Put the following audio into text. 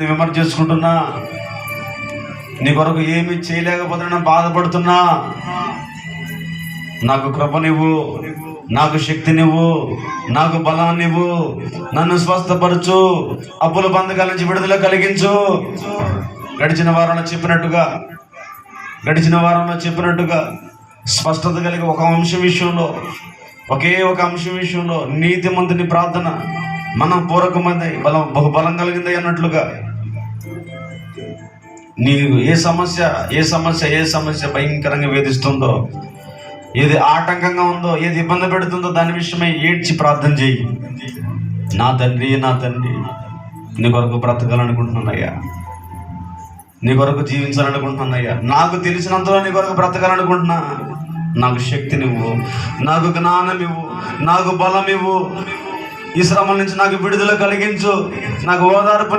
విమర్శ చేసుకుంటున్నా? నీ కొరకు ఏమి చేయలేకపోతున్నా బాధపడుతున్నా. నాకు కృప నువ్వు నాకు శక్తి నువ్వు నాకు బలాన్ని నువ్వు నన్ను స్వస్థపరచు అప్పుల బంధకాల నుంచి విడుదల కలిగించు. గడిచిన వారంలో చెప్పినట్టుగా గడిచిన వారంలో చెప్పినట్టుగా స్పష్టత కలిగి ఒక అంశం విషయంలో ఒకే ఒక అంశం విషయంలో నీతిమంతుని ప్రార్థన మనం పూరకమైంది బలం బహుబలం కలిగింది అన్నట్లుగా. నీవు ఏ సమస్య ఏ సమస్య ఏ సమస్య భయంకరంగా వేధిస్తుందో ఏది ఆటంకంగా ఉందో ఏది ఇబ్బంది పెడుతుందో దాని విషయమై ఏడ్చి ప్రార్థన చేయి. నా తండ్రి నా తండ్రి నీ కొరకు బ్రతకాలనుకుంటున్నానయ్యా నీ కొరకు జీవించాలనుకుంటున్నానయ్యా నాకు తెలిసినంతలో నీ కొరకు బ్రతకాలనుకుంటున్నా. నాకు శక్తినివ్వు నాకు జ్ఞానం ఇవ్వు నాకు బలం ఇవ్వు ఈ శ్రమ నుంచి నాకు విడుదల కలిగించు. నాకు ఓదార్పు